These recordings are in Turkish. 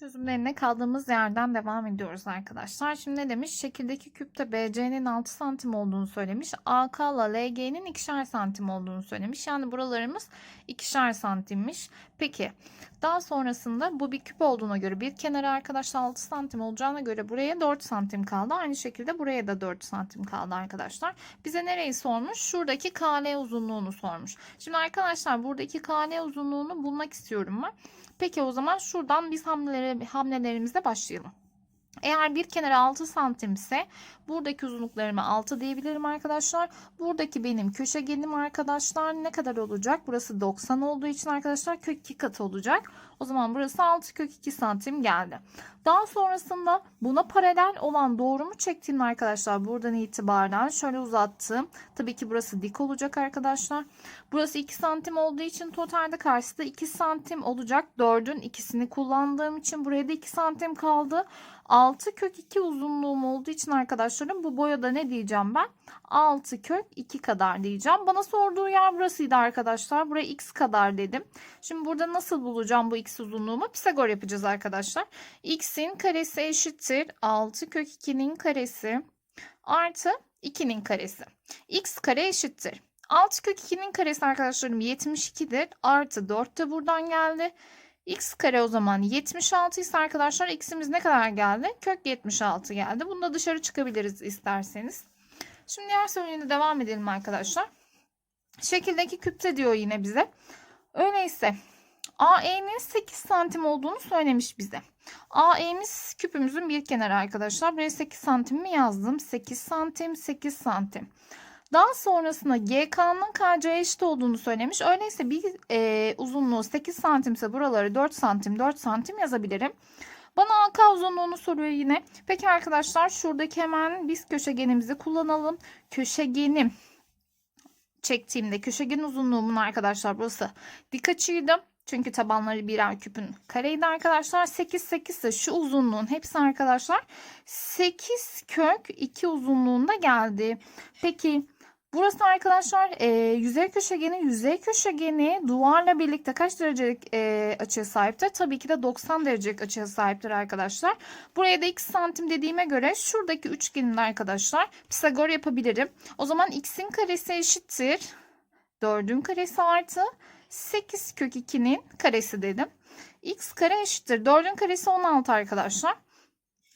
Çözümlerine kaldığımız yerden devam ediyoruz arkadaşlar. Şimdi ne demiş? Şekildeki küpte BC'nin 6 santim olduğunu söylemiş. AK ile LG'nin ikişer santim olduğunu söylemiş. Yani buralarımız ikişer santimmiş. Peki daha sonrasında bu bir küp olduğuna göre bir kenarı arkadaşlar 6 santim olacağına göre buraya 4 santim kaldı. Aynı şekilde buraya da 4 santim kaldı arkadaşlar. Bize nereyi sormuş? Şuradaki KL uzunluğunu sormuş. Şimdi arkadaşlar buradaki KL uzunluğunu bulmak istiyorum ben. Peki o zaman şuradan biz hamlelere, hamlelerimize başlayalım. Eğer bir kenarı 6 santim ise buradaki uzunluklarımı 6 diyebilirim arkadaşlar. Buradaki benim köşegenim arkadaşlar ne kadar olacak? Burası 90 olduğu için arkadaşlar kök 2 katı olacak. O zaman burası 6 kök 2 santim geldi. Daha sonrasında buna paralel olan doğrumu çektiğim arkadaşlar buradan itibaren şöyle uzattım. Tabii ki burası dik olacak arkadaşlar. Burası 2 santim olduğu için totalde karşıda 2 santim olacak. 4'ün ikisini kullandığım için buraya da 2 santim kaldı. 6 kök 2 uzunluğum olduğu için arkadaşlarım bu boyada ne diyeceğim ben? 6 kök 2 kadar diyeceğim. Bana sorduğu yer burasıydı arkadaşlar. Buraya x kadar dedim. Şimdi burada nasıl bulacağım bu x uzunluğumu? Pisagor yapacağız arkadaşlar. x'in karesi eşittir 6 kök 2'nin karesi artı 2'nin karesi. x kare eşittir. 6 kök 2'nin karesi arkadaşlarım 72'dir. Artı 4 de buradan geldi. X kare o zaman 76 ise arkadaşlar x'imiz ne kadar geldi? Kök 76 geldi. Bunu da dışarı çıkabiliriz isterseniz. Şimdi diğer soruyla devam edelim arkadaşlar. Şekildeki küpte diyor yine bize. Öyleyse AE'nin 8 santim olduğunu söylemiş bize. AE'miz küpümüzün bir kenarı arkadaşlar. Buraya 8 santim mi yazdım? 8 santim, 8 santim. Daha sonrasında GK'nın KC'ye eşit olduğunu söylemiş. Öyleyse bir e, uzunluğu 8 santimse buraları 4 santim 4 santim yazabilirim. Bana AK uzunluğunu soruyor yine. Peki arkadaşlar şuradaki hemen biz köşegenimizi kullanalım. Köşegenim çektiğimde köşegen uzunluğumun arkadaşlar burası dik açıydı. Çünkü tabanları birer küpün kareydi arkadaşlar. 8 8 ise şu uzunluğun hepsi arkadaşlar 8 kök 2 uzunluğunda geldi. Peki Burası arkadaşlar e, yüzey köşegeni yüzey köşegeni duvarla birlikte kaç derecelik e, açıya sahiptir? Tabii ki de 90 derecelik açıya sahiptir arkadaşlar. Buraya da x santim dediğime göre şuradaki üçgenin arkadaşlar Pisagor yapabilirim. O zaman x'in karesi eşittir 4'ün karesi artı 8 kök 2'nin karesi dedim. x kare eşittir 4'ün karesi 16 arkadaşlar.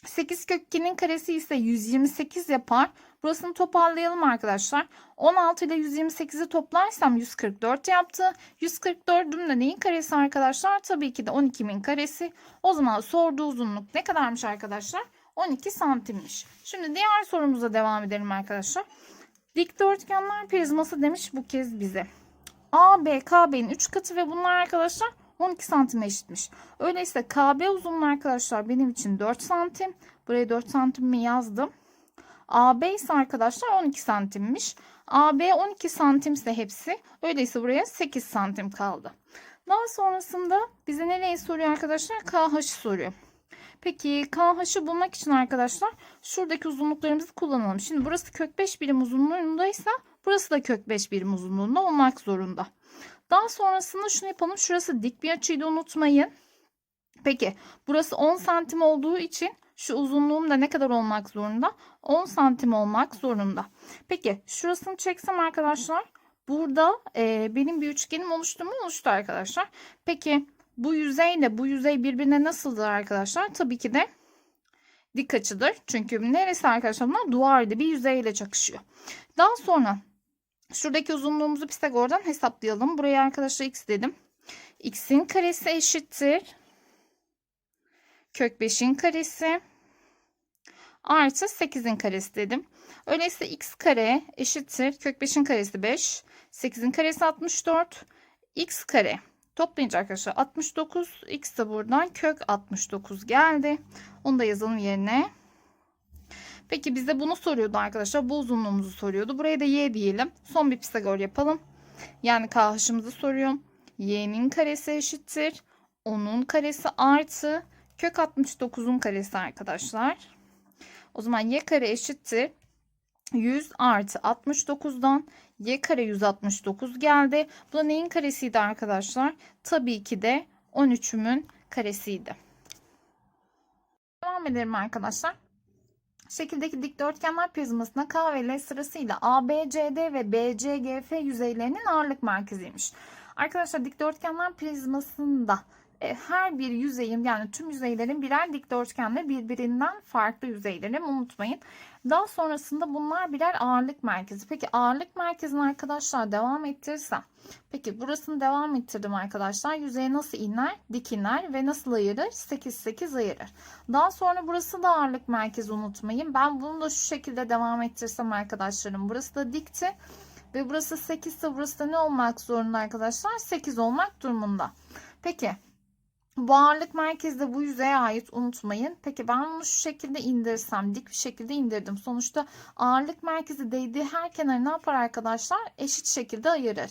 8 kök 2'nin karesi ise 128 yapar. Burasını toparlayalım arkadaşlar. 16 ile 128'i toplarsam 144 yaptı. 144'ün de neyin karesi arkadaşlar? Tabii ki de 12'min karesi. O zaman sorduğu uzunluk ne kadarmış arkadaşlar? 12 santimmiş. Şimdi diğer sorumuza devam edelim arkadaşlar. Dikdörtgenler prizması demiş bu kez bize. A, B, KB'nin 3 katı ve bunlar arkadaşlar 12 santime eşitmiş. Öyleyse KB uzunluğu arkadaşlar benim için 4 santim. Buraya 4 santimimi yazdım. AB ise arkadaşlar 12 santimmiş. AB 12 santimse hepsi. Öyleyse buraya 8 santim kaldı. Daha sonrasında bize nereyi soruyor arkadaşlar? KH'ı soruyor. Peki KH'ı bulmak için arkadaşlar şuradaki uzunluklarımızı kullanalım. Şimdi burası kök 5 birim uzunluğundaysa burası da kök 5 birim uzunluğunda olmak zorunda. Daha sonrasında şunu yapalım. Şurası dik bir açıydı unutmayın. Peki burası 10 santim olduğu için şu uzunluğum da ne kadar olmak zorunda? 10 santim olmak zorunda. Peki şurasını çeksem arkadaşlar. Burada e, benim bir üçgenim oluştu mu? Oluştu arkadaşlar. Peki bu yüzeyle bu yüzey birbirine nasıldır arkadaşlar? Tabii ki de dik açıdır. Çünkü neresi arkadaşlar? Bunlar duvarda bir yüzeyle çakışıyor. Daha sonra şuradaki uzunluğumuzu Pisagor'dan hesaplayalım. Buraya arkadaşlar x dedim. x'in karesi eşittir. Kök 5'in karesi artı 8'in karesi dedim. Öyleyse x kare eşittir. Kök 5'in karesi 5. 8'in karesi 64. x kare toplayınca arkadaşlar 69. x de buradan kök 69 geldi. Onu da yazalım yerine. Peki bize bunu soruyordu arkadaşlar. Bu uzunluğumuzu soruyordu. Buraya da y diyelim. Son bir Pisagor yapalım. Yani KH'ımızı soruyorum. y'nin karesi eşittir. Onun karesi artı kök 69'un karesi arkadaşlar. O zaman y kare eşittir. 100 artı 69'dan y kare 169 geldi. Bu da neyin karesiydi arkadaşlar? Tabii ki de 13'ümün karesiydi. devam edelim arkadaşlar. Şekildeki dikdörtgenler prizmasına K ve L sırasıyla ABCD ve BCGF yüzeylerinin ağırlık merkeziymiş. Arkadaşlar dikdörtgenler prizmasında her bir yüzeyin yani tüm yüzeylerin birer dikdörtgenle birbirinden farklı yüzeyleri unutmayın. Daha sonrasında bunlar birer ağırlık merkezi. Peki ağırlık merkezini arkadaşlar devam ettirirsem. Peki burasını devam ettirdim arkadaşlar. Yüzeye nasıl iner? Dik iner ve nasıl ayırır? 8 8 ayırır. Daha sonra burası da ağırlık merkezi unutmayın. Ben bunu da şu şekilde devam ettirsem arkadaşlarım. Burası da dikti. Ve burası 8 ise burası da ne olmak zorunda arkadaşlar? 8 olmak durumunda. Peki bu ağırlık merkezi de bu yüzeye ait unutmayın. Peki ben bunu şu şekilde indirsem dik bir şekilde indirdim. Sonuçta ağırlık merkezi değdiği her kenarı ne yapar arkadaşlar? Eşit şekilde ayırır.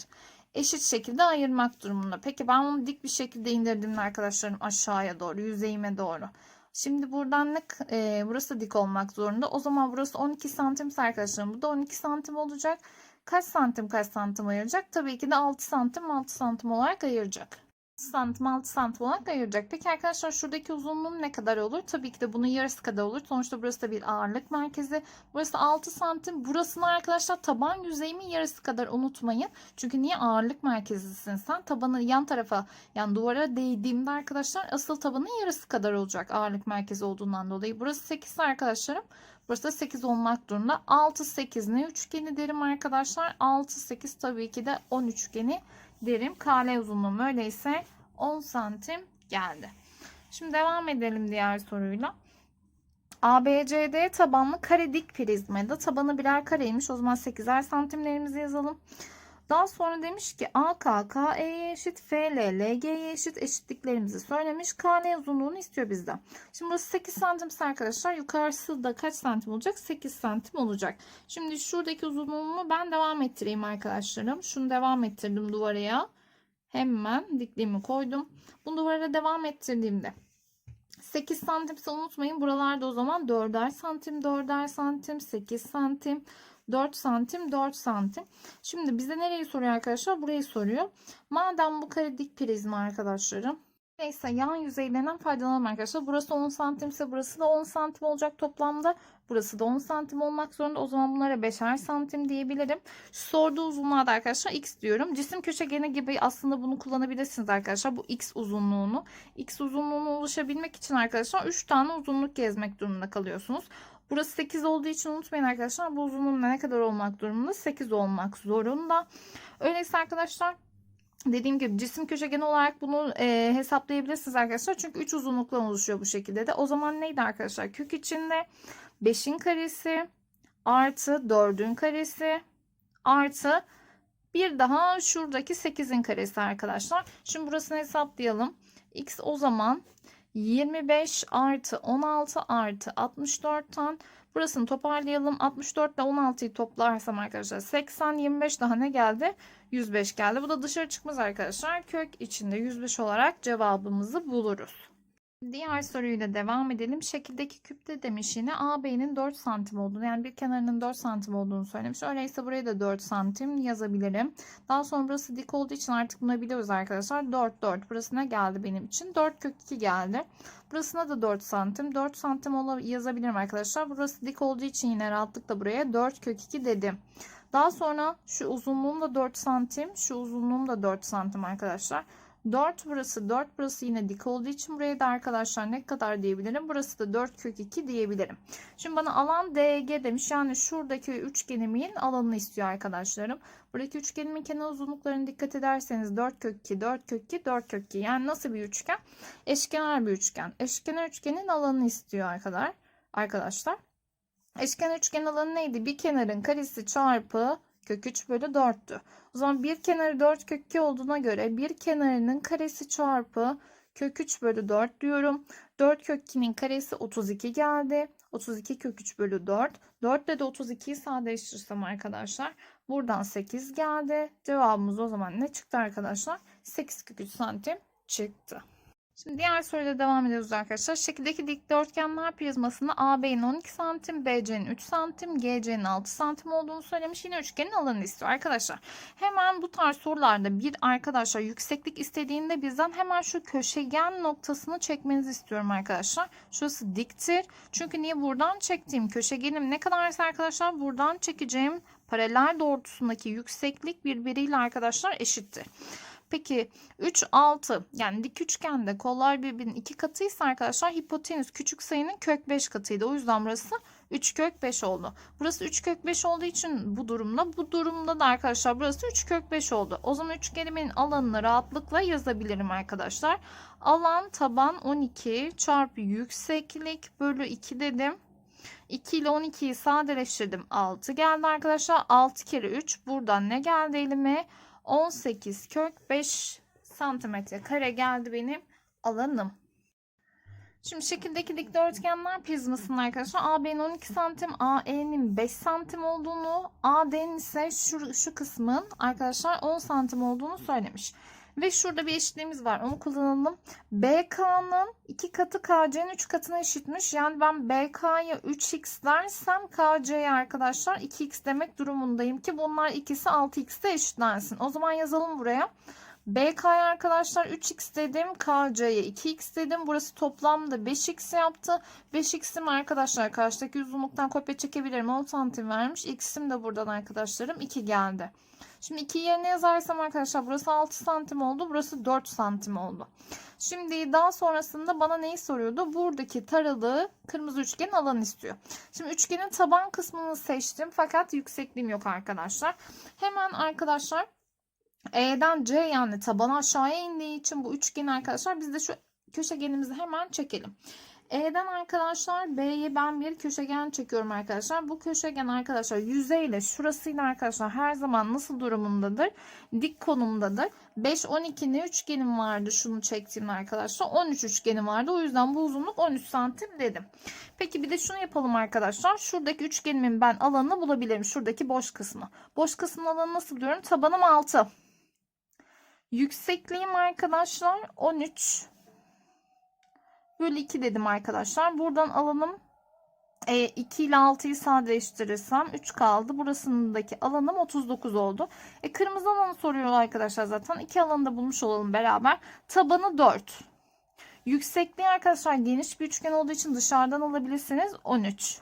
Eşit şekilde ayırmak durumunda. Peki ben bunu dik bir şekilde indirdim arkadaşlarım aşağıya doğru yüzeyime doğru. Şimdi buradan ne e, burası dik olmak zorunda. O zaman burası 12 santim arkadaşlarım. Bu da 12 santim olacak. Kaç santim kaç santim ayıracak? Tabii ki de 6 santim 6 santim olarak ayıracak santim 6 santim olarak ayıracak. Peki arkadaşlar şuradaki uzunluğum ne kadar olur? Tabii ki de bunun yarısı kadar olur. Sonuçta burası da bir ağırlık merkezi. Burası 6 santim. Burasını arkadaşlar taban yüzeyimin yarısı kadar unutmayın. Çünkü niye ağırlık merkezisin sen? Tabanı yan tarafa yani duvara değdiğimde arkadaşlar asıl tabanın yarısı kadar olacak ağırlık merkezi olduğundan dolayı. Burası 8 arkadaşlarım. Burası da 8 olmak durumunda. 6 8 ne üçgeni derim arkadaşlar? 6 8 tabii ki de 10 üçgeni derim. KL uzunluğum öyleyse 10 santim geldi. Şimdi devam edelim diğer soruyla. ABCD tabanlı kare dik prizmada tabanı birer kareymiş. O zaman 8'er santimlerimizi yazalım. Daha sonra demiş ki AK KE'ye eşit, FL eşit eşitliklerimizi söylemiş. KL uzunluğunu istiyor bizden. Şimdi burası 8 santim arkadaşlar. Yukarısı da kaç santim olacak? 8 santim olacak. Şimdi şuradaki uzunluğumu ben devam ettireyim arkadaşlarım. Şunu devam ettirdim duvara. Hemen dikliğimi koydum. Bunu duvara devam ettirdiğimde 8 santimse unutmayın buralarda o zaman 4'er santim 4'er santim 8 santim 4 santim 4 santim. Şimdi bize nereyi soruyor arkadaşlar? Burayı soruyor. Madem bu kare dik prizma arkadaşlarım. Neyse yan yüzeylerinden faydalanalım arkadaşlar. Burası 10 santim ise burası da 10 santim olacak toplamda. Burası da 10 santim olmak zorunda. O zaman bunlara 5'er santim diyebilirim. Şu sorduğu uzunluğa da arkadaşlar x diyorum. Cisim köşegeni gibi aslında bunu kullanabilirsiniz arkadaşlar. Bu x uzunluğunu. X uzunluğuna ulaşabilmek için arkadaşlar 3 tane uzunluk gezmek durumunda kalıyorsunuz. Burası 8 olduğu için unutmayın arkadaşlar. Bu uzunluğun ne kadar olmak durumunda? 8 olmak zorunda. Öyleyse arkadaşlar Dediğim gibi cisim köşegeni olarak bunu e, hesaplayabilirsiniz arkadaşlar. Çünkü 3 uzunluktan oluşuyor bu şekilde de. O zaman neydi arkadaşlar? Kök içinde 5'in karesi artı 4'ün karesi artı bir daha şuradaki 8'in karesi arkadaşlar. Şimdi burasını hesaplayalım. X o zaman 25 artı 16 artı 64'ten burasını toparlayalım. 64 ile 16'yı toplarsam arkadaşlar 80 25 daha ne geldi? 105 geldi. Bu da dışarı çıkmaz arkadaşlar. Kök içinde 105 olarak cevabımızı buluruz. Diğer soruyla devam edelim. Şekildeki küpte demiş yine AB'nin 4 santim olduğunu yani bir kenarının 4 santim olduğunu söylemiş. Öyleyse buraya da 4 santim yazabilirim. Daha sonra burası dik olduğu için artık bunu biliyoruz arkadaşlar. 4 4 burasına geldi benim için. 4 kök 2 geldi. Burasına da 4 santim. 4 santim yazabilirim arkadaşlar. Burası dik olduğu için yine rahatlıkla buraya 4 kök 2 dedim. Daha sonra şu uzunluğum da 4 santim. Şu uzunluğum da 4 santim arkadaşlar. 4 burası 4 burası yine dik olduğu için buraya da arkadaşlar ne kadar diyebilirim? Burası da 4 kök 2 diyebilirim. Şimdi bana alan DG demiş. Yani şuradaki üçgenimin alanını istiyor arkadaşlarım. Buradaki üçgenimin kenar uzunluklarına dikkat ederseniz 4 kök 2 4 kök 2 4 kök 2. Yani nasıl bir üçgen? Eşkenar bir üçgen. Eşkenar üçgenin alanını istiyor arkadaşlar. Arkadaşlar. Eşkenar üçgen alanı neydi? Bir kenarın karesi çarpı kök 3 bölü 4'tü. O zaman bir kenarı 4 kök 2 olduğuna göre bir kenarının karesi çarpı kök 3 bölü 4 diyorum. 4 kök 2'nin karesi 32 geldi. 32 kök 3 bölü 4. 4 ile de 32'yi sadeleştirirsem arkadaşlar buradan 8 geldi. Cevabımız o zaman ne çıktı arkadaşlar? 8 kök 3 santim çıktı. Şimdi diğer soruyla devam ediyoruz arkadaşlar. Şekildeki dikdörtgenler prizmasında AB'nin 12 santim, BC'nin 3 santim, GC'nin 6 santim olduğunu söylemiş. Yine üçgenin alanını istiyor arkadaşlar. Hemen bu tarz sorularda bir arkadaşlar yükseklik istediğinde bizden hemen şu köşegen noktasını çekmenizi istiyorum arkadaşlar. Şurası diktir. Çünkü niye buradan çektiğim köşegenim ne kadarsa arkadaşlar buradan çekeceğim paralel doğrultusundaki yükseklik birbiriyle arkadaşlar eşittir. Peki 3, 6 yani dik üçgende kollar birbirinin iki katıysa arkadaşlar hipotenüs küçük sayının kök 5 katıydı. O yüzden burası 3 kök 5 oldu. Burası 3 kök 5 olduğu için bu durumda bu durumda da arkadaşlar burası 3 kök 5 oldu. O zaman üçgenimin alanını rahatlıkla yazabilirim arkadaşlar. Alan taban 12 çarpı yükseklik bölü 2 dedim. 2 ile 12'yi sadeleştirdim. 6 geldi arkadaşlar. 6 kere 3. Buradan ne geldi elime? 18 kök 5 santimetre kare geldi benim alanım. Şimdi şekildeki dikdörtgenler prizmasının arkadaşlar AB'nin 12 santim, AE'nin 5 santim olduğunu, AD'nin ise şu, şu kısmın arkadaşlar 10 santim olduğunu söylemiş. Ve şurada bir eşitliğimiz var. Onu kullanalım. BK'nın 2 katı KC'nin 3 katına eşitmiş. Yani ben BK'ya 3x dersem KC'ye arkadaşlar 2x demek durumundayım ki bunlar ikisi 6x'e eşitlensin. O zaman yazalım buraya. BK'ya arkadaşlar 3x dedim. KC'ye 2x dedim. Burası toplamda 5x yaptı. 5x'im arkadaşlar karşıdaki uzunluktan kopya çekebilirim. 10 santim vermiş. X'im de buradan arkadaşlarım 2 geldi. Şimdi 2 yerine yazarsam arkadaşlar burası 6 santim oldu. Burası 4 santim oldu. Şimdi daha sonrasında bana neyi soruyordu? Buradaki taralı kırmızı üçgenin alanı istiyor. Şimdi üçgenin taban kısmını seçtim. Fakat yüksekliğim yok arkadaşlar. Hemen arkadaşlar E'den C yani taban aşağıya indiği için bu üçgen arkadaşlar biz de şu köşegenimizi hemen çekelim. E'den arkadaşlar B'ye ben bir köşegen çekiyorum arkadaşlar. Bu köşegen arkadaşlar yüzeyle şurasıyla arkadaşlar her zaman nasıl durumundadır? Dik konumdadır. 5 12 ne üçgenim vardı şunu çektiğim arkadaşlar. 13 üçgenim vardı. O yüzden bu uzunluk 13 santim dedim. Peki bir de şunu yapalım arkadaşlar. Şuradaki üçgenimin ben alanını bulabilirim. Şuradaki boş kısmı. Boş kısmın alanı nasıl diyorum? Tabanım 6. Yüksekliğim arkadaşlar 13 bölü 2 dedim arkadaşlar. Buradan alanım e, 2 ile 6'yı sadeleştirirsem 3 kaldı. Burasındaki alanım 39 oldu. E, kırmızı alanı soruyor arkadaşlar zaten. İki alanı da bulmuş olalım beraber. Tabanı 4. Yüksekliği arkadaşlar geniş bir üçgen olduğu için dışarıdan alabilirsiniz. 13.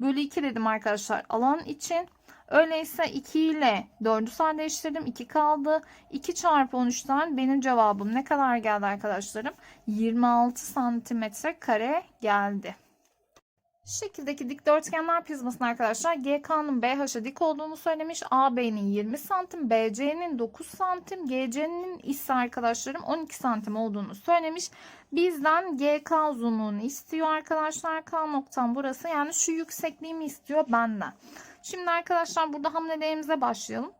Bölü 2 dedim arkadaşlar alan için. Öyleyse 2 ile 4'ü sadeleştirdim. 2 kaldı. 2 çarpı 13'ten benim cevabım ne kadar geldi arkadaşlarım? 26 santimetre kare geldi. Şekildeki dikdörtgenler prizmasının arkadaşlar GK'nın BH'a dik olduğunu söylemiş. AB'nin 20 santim, BC'nin 9 santim, GC'nin ise arkadaşlarım 12 santim olduğunu söylemiş. Bizden GK uzunluğunu istiyor arkadaşlar. K noktam burası. Yani şu yüksekliğimi istiyor benden. Şimdi arkadaşlar burada hamlelerimize başlayalım.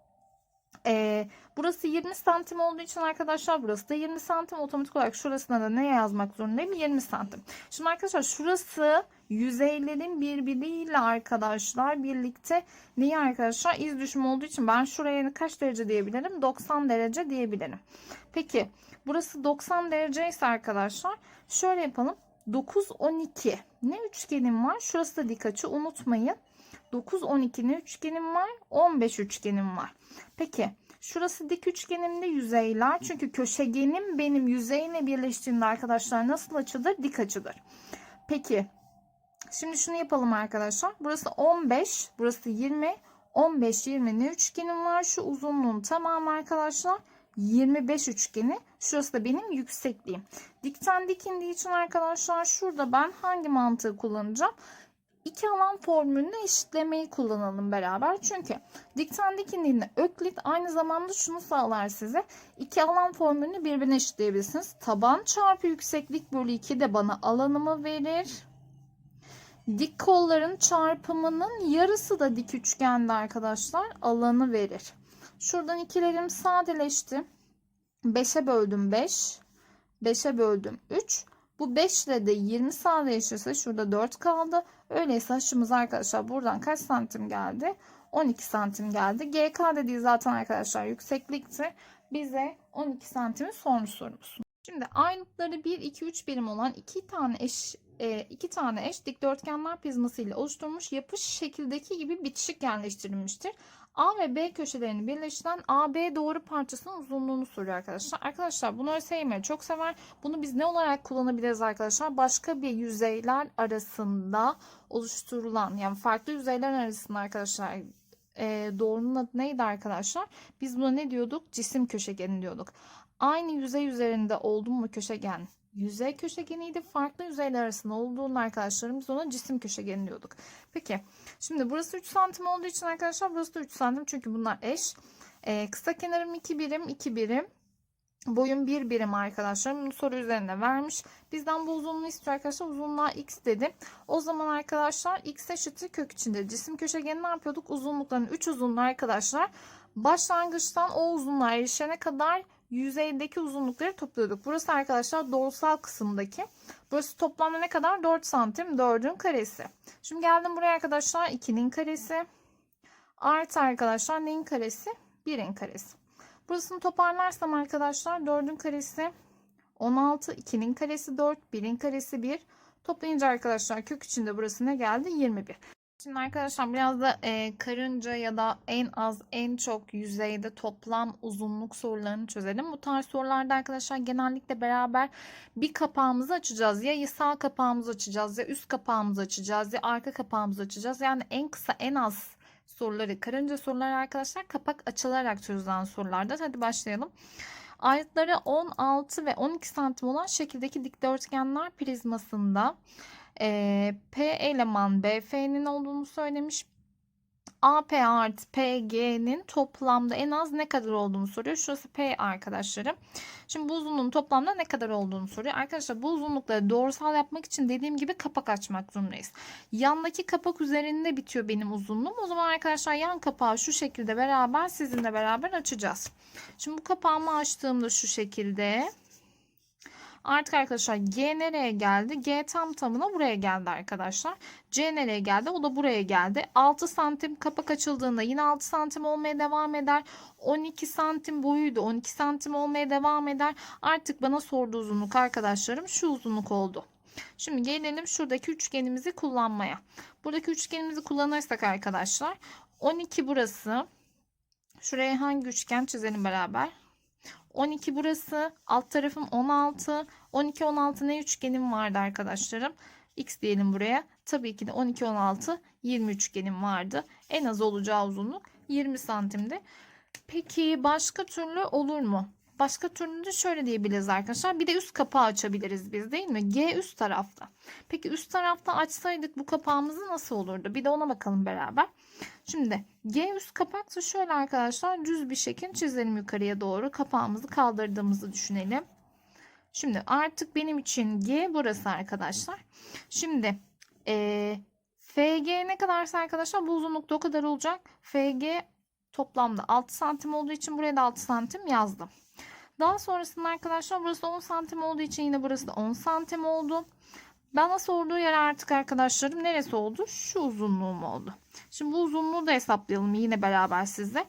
Ee, burası 20 santim olduğu için arkadaşlar burası da 20 santim. Otomatik olarak şurasına da ne yazmak zorundayım? 20 santim. Şimdi arkadaşlar şurası yüzeylerin birbiriyle arkadaşlar birlikte neyi arkadaşlar? iz düşümü olduğu için ben şuraya kaç derece diyebilirim? 90 derece diyebilirim. Peki burası 90 derece ise arkadaşlar şöyle yapalım. 9 12 ne üçgenim var? Şurası da dik açı unutmayın. 9 12 ne üçgenim var? 15 üçgenim var. Peki şurası dik üçgenimde yüzeyler. Çünkü köşegenim benim yüzeyle birleştiğinde arkadaşlar nasıl açıdır? Dik açıdır. Peki şimdi şunu yapalım arkadaşlar. Burası 15, burası 20. 15 20 ne üçgenim var? Şu uzunluğun tamamı arkadaşlar 25 üçgeni. Şurası da benim yüksekliğim. Dikten dik indiği için arkadaşlar şurada ben hangi mantığı kullanacağım? İki alan formülünü eşitlemeyi kullanalım beraber. Çünkü dikten dik indiğinde öklit aynı zamanda şunu sağlar size. İki alan formülünü birbirine eşitleyebilirsiniz. Taban çarpı yükseklik bölü 2 de bana alanımı verir. Dik kolların çarpımının yarısı da dik üçgende arkadaşlar alanı verir. Şuradan ikilerim sadeleşti. 5'e böldüm 5. 5'e böldüm 3. Bu 5 ile de 20 sadeleşirse şurada 4 kaldı. Öyleyse açımız arkadaşlar buradan kaç santim geldi? 12 santim geldi. GK dediği zaten arkadaşlar yükseklikti. Bize 12 santimi sormuş sorumuz. Şimdi ayrıntıları 1, 2, 3 birim olan iki tane eş e, iki tane eş dikdörtgenler prizması ile oluşturulmuş yapış şekildeki gibi bitişik yerleştirilmiştir. A ve B köşelerini birleştiren AB doğru parçasının uzunluğunu soruyor arkadaşlar. Arkadaşlar bunu ÖSYM çok sever. Bunu biz ne olarak kullanabiliriz arkadaşlar? Başka bir yüzeyler arasında oluşturulan yani farklı yüzeyler arasında arkadaşlar e, doğrunun adı neydi arkadaşlar? Biz buna ne diyorduk? Cisim köşegeni diyorduk. Aynı yüzey üzerinde oldu mu köşegen? Yüzey köşegeniydi. Farklı yüzeyler arasında olduğunu arkadaşlarım biz ona cisim köşegeni diyorduk. Peki şimdi burası 3 santim olduğu için arkadaşlar burası da 3 santim çünkü bunlar eş. Ee, kısa kenarım 2 birim 2 birim. Boyum 1 birim arkadaşlar. Bunu soru üzerinde vermiş. Bizden bu uzunluğu istiyor arkadaşlar. Uzunluğa x dedim. O zaman arkadaşlar x eşittir kök içinde. Cisim köşegeni ne yapıyorduk? Uzunlukların 3 uzunluğu arkadaşlar. Başlangıçtan o uzunluğa erişene kadar yüzeydeki uzunlukları topluyorduk. Burası arkadaşlar doğrusal kısımdaki. Burası toplamda ne kadar? 4 santim 4'ün karesi. Şimdi geldim buraya arkadaşlar 2'nin karesi. Artı arkadaşlar neyin karesi? 1'in karesi. Burasını toparlarsam arkadaşlar 4'ün karesi 16, 2'nin karesi 4, 1'in karesi 1. Toplayınca arkadaşlar kök içinde burası ne geldi? 21. Şimdi arkadaşlar biraz da e, karınca ya da en az en çok yüzeyde toplam uzunluk sorularını çözelim. Bu tarz sorularda arkadaşlar genellikle beraber bir kapağımızı açacağız. Ya sağ kapağımızı açacağız ya üst kapağımızı açacağız ya arka kapağımızı açacağız. Yani en kısa en az soruları karınca soruları arkadaşlar kapak açılarak çözülen sorularda. Hadi başlayalım. Ayrıtları 16 ve 12 santim olan şekildeki dikdörtgenler prizmasında e, P eleman BF'nin olduğunu söylemiş. AP artı PG'nin toplamda en az ne kadar olduğunu soruyor. Şurası P arkadaşlarım. Şimdi bu uzunluğun toplamda ne kadar olduğunu soruyor. Arkadaşlar bu uzunlukları doğrusal yapmak için dediğim gibi kapak açmak zorundayız. Yandaki kapak üzerinde bitiyor benim uzunluğum. O zaman arkadaşlar yan kapağı şu şekilde beraber sizinle beraber açacağız. Şimdi bu kapağımı açtığımda şu şekilde Artık arkadaşlar G nereye geldi? G tam tamına buraya geldi arkadaşlar. C nereye geldi? O da buraya geldi. 6 santim kapak açıldığında yine 6 santim olmaya devam eder. 12 santim boyuydu. 12 santim olmaya devam eder. Artık bana sorduğu uzunluk arkadaşlarım şu uzunluk oldu. Şimdi gelelim şuradaki üçgenimizi kullanmaya. Buradaki üçgenimizi kullanırsak arkadaşlar 12 burası. Şuraya hangi üçgen çizelim beraber? 12 burası. Alt tarafım 16. 12 16 ne üçgenim vardı arkadaşlarım? X diyelim buraya. Tabii ki de 12 16 20 üçgenim vardı. En az olacağı uzunluk 20 santimdi. Peki başka türlü olur mu? Başka türlü de şöyle diyebiliriz arkadaşlar. Bir de üst kapağı açabiliriz biz değil mi? G üst tarafta. Peki üst tarafta açsaydık bu kapağımızı nasıl olurdu? Bir de ona bakalım beraber. Şimdi G üst kapaksa şöyle arkadaşlar düz bir şekil çizelim yukarıya doğru. Kapağımızı kaldırdığımızı düşünelim. Şimdi artık benim için G burası arkadaşlar. Şimdi e, FG ne kadarsa arkadaşlar bu uzunlukta o kadar olacak. FG toplamda 6 santim olduğu için buraya da 6 santim yazdım. Daha sonrasında arkadaşlar burası 10 santim olduğu için yine burası da 10 santim oldu. Bana sorduğu yer artık arkadaşlarım neresi oldu? Şu uzunluğum oldu. Şimdi bu uzunluğu da hesaplayalım yine beraber size.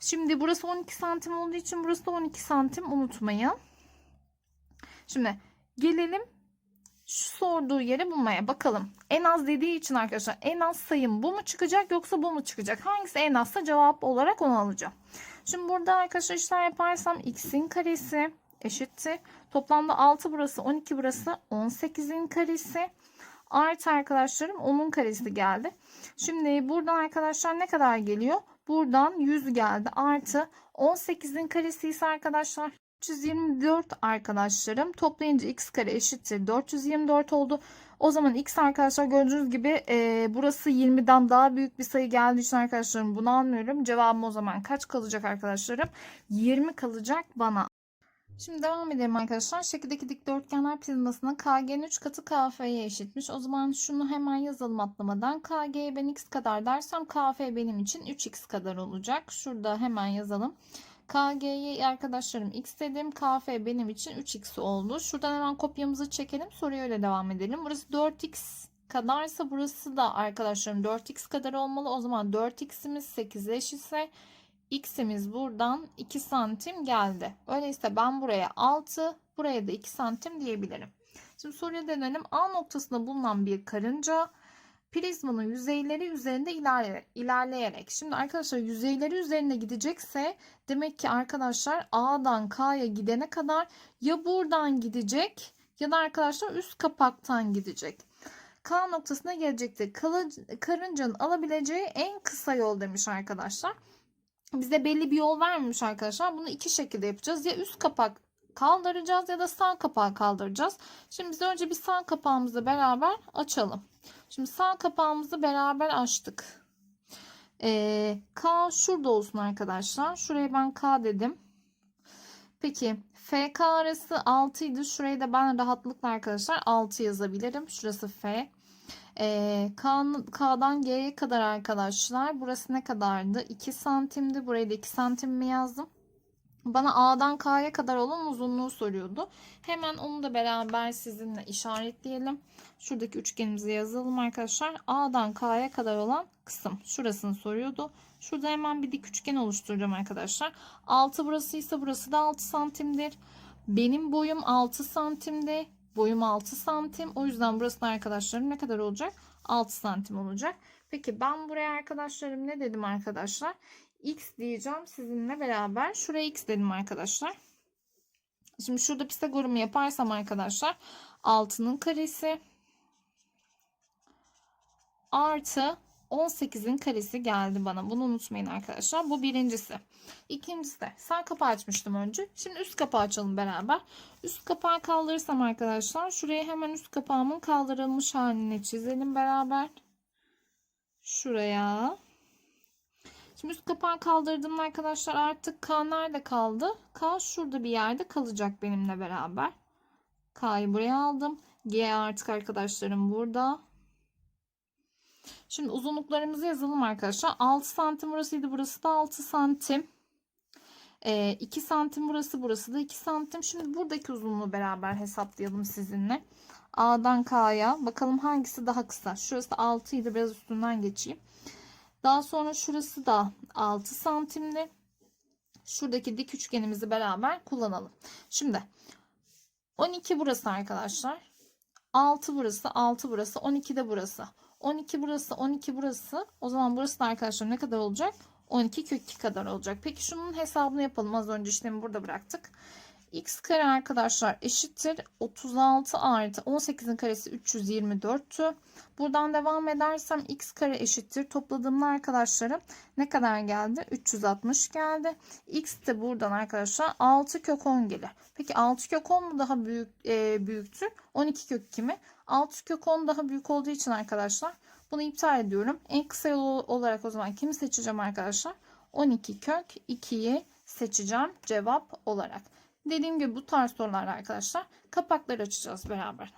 Şimdi burası 12 santim olduğu için burası da 12 santim unutmayın. Şimdi gelelim şu sorduğu yere bulmaya bakalım. En az dediği için arkadaşlar en az sayım bu mu çıkacak yoksa bu mu çıkacak? Hangisi en azsa cevap olarak onu alacağım. Şimdi burada arkadaşlar işler yaparsam x'in karesi eşittir. Toplamda 6 burası 12 burası 18'in karesi. Artı arkadaşlarım 10'un karesi geldi. Şimdi buradan arkadaşlar ne kadar geliyor? Buradan 100 geldi. Artı 18'in karesi ise arkadaşlar 424 arkadaşlarım. Toplayınca x kare eşittir 424 oldu. O zaman x arkadaşlar gördüğünüz gibi e, burası 20'den daha büyük bir sayı geldiği için arkadaşlarım bunu anlıyorum. Cevabım o zaman kaç kalacak arkadaşlarım? 20 kalacak bana. Şimdi devam edelim arkadaşlar. Şekildeki dikdörtgenler prizmasına KG'nin 3 katı KF'ye eşitmiş. O zaman şunu hemen yazalım atlamadan. KG'ye ben x kadar dersem KF benim için 3x kadar olacak. Şurada hemen yazalım. KG'ye arkadaşlarım x dedim. KF benim için 3x oldu. Şuradan hemen kopyamızı çekelim. Soruya öyle devam edelim. Burası 4x kadarsa burası da arkadaşlarım 4x kadar olmalı. O zaman 4x'imiz 8'e eşitse x'imiz buradan 2 santim geldi. Öyleyse ben buraya 6 Buraya da 2 santim diyebilirim. Şimdi soruya dönelim. A noktasında bulunan bir karınca prizmanın yüzeyleri üzerinde ilerle, ilerleyerek. Şimdi arkadaşlar yüzeyleri üzerine gidecekse demek ki arkadaşlar A'dan K'ya gidene kadar ya buradan gidecek ya da arkadaşlar üst kapaktan gidecek. K noktasına gelecektir. Kalı- Karıncanın alabileceği en kısa yol demiş arkadaşlar. Bize belli bir yol vermemiş arkadaşlar. Bunu iki şekilde yapacağız. Ya üst kapak kaldıracağız ya da sağ kapağı kaldıracağız. Şimdi biz önce bir sağ kapağımızı beraber açalım. Şimdi sağ kapağımızı beraber açtık. Ee, K şurada olsun arkadaşlar. Şuraya ben K dedim. Peki FK arası 6 idi. Şurayı da ben rahatlıkla arkadaşlar 6 yazabilirim. Şurası F. Ee, K'nın- K'dan G'ye kadar arkadaşlar. Burası ne kadardı? 2 santimdi. Burayı da 2 santim mi yazdım? Bana A'dan K'ya kadar olan uzunluğu soruyordu. Hemen onu da beraber sizinle işaretleyelim. Şuradaki üçgenimizi yazalım arkadaşlar. A'dan K'ya kadar olan kısım. Şurasını soruyordu. Şurada hemen bir dik üçgen oluşturacağım arkadaşlar. 6 burasıysa burası da 6 santimdir. Benim boyum 6 santimde. Boyum 6 santim. O yüzden burası da arkadaşlarım ne kadar olacak? 6 santim olacak. Peki ben buraya arkadaşlarım ne dedim arkadaşlar? X diyeceğim sizinle beraber. Şuraya X dedim arkadaşlar. Şimdi şurada Pisagor'umu yaparsam arkadaşlar 6'nın karesi artı 18'in karesi geldi bana. Bunu unutmayın arkadaşlar. Bu birincisi. İkincisi de sağ kapağı açmıştım önce. Şimdi üst kapağı açalım beraber. Üst kapağı kaldırırsam arkadaşlar şuraya hemen üst kapağımın kaldırılmış halini çizelim beraber. Şuraya. Şimdi üst kapağı kaldırdığımda arkadaşlar artık K nerede kaldı? K şurada bir yerde kalacak benimle beraber. K'yı buraya aldım. G artık arkadaşlarım burada. Şimdi uzunluklarımızı yazalım arkadaşlar. 6 santim burasıydı. Burası da 6 santim. Ee, 2 santim burası. Burası da 2 santim. Şimdi buradaki uzunluğu beraber hesaplayalım sizinle. A'dan K'ya. Bakalım hangisi daha kısa. Şurası 6 idi. Biraz üstünden geçeyim. Daha sonra şurası da 6 santimli. Şuradaki dik üçgenimizi beraber kullanalım. Şimdi 12 burası arkadaşlar. 6 burası, 6 burası, 12 de burası. 12 burası, 12 burası. O zaman burası da arkadaşlar ne kadar olacak? 12 kök 2 kadar olacak. Peki şunun hesabını yapalım. Az önce işlemi burada bıraktık. X kare arkadaşlar eşittir 36 artı 18'in karesi 324'tü. Buradan devam edersem x kare eşittir. Topladığımda arkadaşlarım ne kadar geldi? 360 geldi. X de buradan arkadaşlar 6 kök 10 gelir. Peki 6 kök 10 mu daha büyük e, büyüktür? 12 kök 2 mi? 6 kök 10 daha büyük olduğu için arkadaşlar bunu iptal ediyorum. En kısa yol olarak o zaman kimi seçeceğim arkadaşlar? 12 kök 2'yi seçeceğim cevap olarak. Dediğim gibi bu tarz sorular arkadaşlar kapakları açacağız beraber.